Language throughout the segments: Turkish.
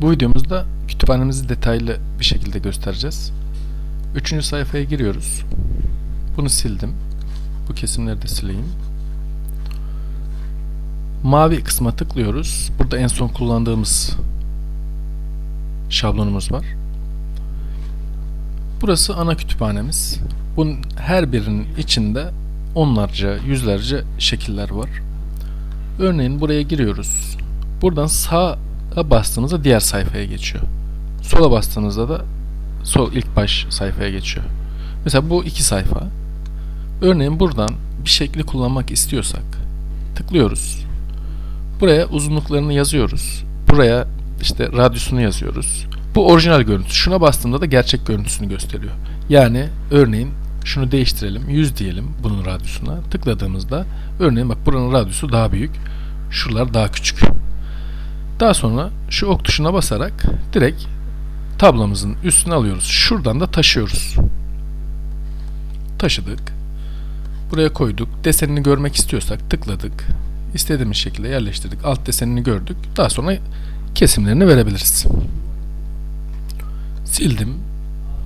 Bu videomuzda kütüphanemizi detaylı bir şekilde göstereceğiz. Üçüncü sayfaya giriyoruz. Bunu sildim. Bu kesimleri de sileyim. Mavi kısma tıklıyoruz. Burada en son kullandığımız şablonumuz var. Burası ana kütüphanemiz. Bunun her birinin içinde onlarca, yüzlerce şekiller var. Örneğin buraya giriyoruz. Buradan sağa bastığınızda diğer sayfaya geçiyor. Sola bastığınızda da sol ilk baş sayfaya geçiyor. Mesela bu iki sayfa. Örneğin buradan bir şekli kullanmak istiyorsak tıklıyoruz. Buraya uzunluklarını yazıyoruz. Buraya işte radyusunu yazıyoruz. Bu orijinal görüntü. Şuna bastığımda da gerçek görüntüsünü gösteriyor. Yani örneğin şunu değiştirelim. 100 diyelim bunun radyusuna. Tıkladığımızda örneğin bak buranın radyusu daha büyük. Şuralar daha küçük. Daha sonra şu ok tuşuna basarak direkt tablamızın üstüne alıyoruz. Şuradan da taşıyoruz. Taşıdık. Buraya koyduk. Desenini görmek istiyorsak tıkladık. İstediğimiz şekilde yerleştirdik. Alt desenini gördük. Daha sonra kesimlerini verebiliriz. Sildim.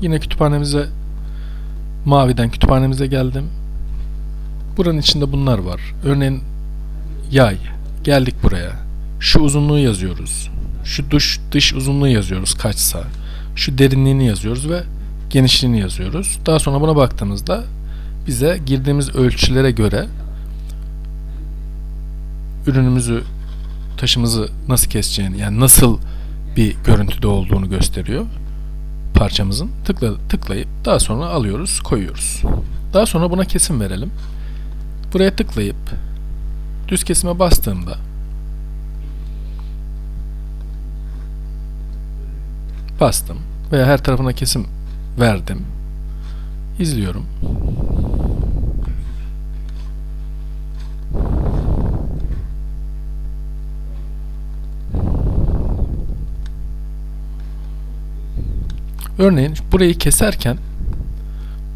Yine kütüphanemize maviden kütüphanemize geldim. Buranın içinde bunlar var. Örneğin yay. Geldik buraya. Şu uzunluğu yazıyoruz. Şu dış dış uzunluğu yazıyoruz kaçsa. Şu derinliğini yazıyoruz ve genişliğini yazıyoruz. Daha sonra buna baktığımızda bize girdiğimiz ölçülere göre ürünümüzü taşımızı nasıl keseceğini yani nasıl bir görüntüde olduğunu gösteriyor parçamızın. Tıkla, tıklayıp daha sonra alıyoruz, koyuyoruz. Daha sonra buna kesim verelim. Buraya tıklayıp düz kesime bastığımda bastım veya her tarafına kesim verdim. İzliyorum. Örneğin burayı keserken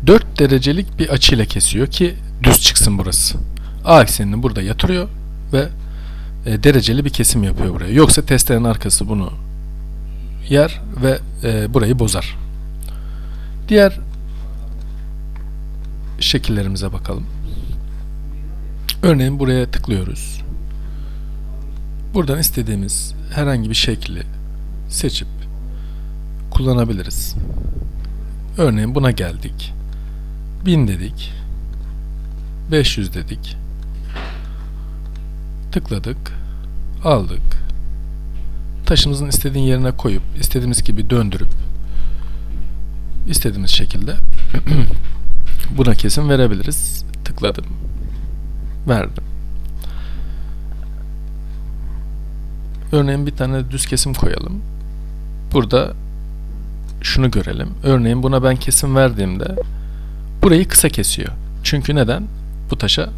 4 derecelik bir açıyla kesiyor ki düz çıksın burası. A eksenini burada yatırıyor ve e, dereceli bir kesim yapıyor buraya. Yoksa testerenin arkası bunu yer ve e, burayı bozar. Diğer şekillerimize bakalım. Örneğin buraya tıklıyoruz. Buradan istediğimiz herhangi bir şekli seçip kullanabiliriz. Örneğin buna geldik. 1000 dedik. 500 dedik. Tıkladık. Aldık. Taşımızın istediğin yerine koyup istediğimiz gibi döndürüp istediğimiz şekilde buna kesim verebiliriz. Tıkladım. Verdim. Örneğin bir tane düz kesim koyalım. Burada şunu görelim. Örneğin buna ben kesim verdiğimde burayı kısa kesiyor. Çünkü neden? Bu taşa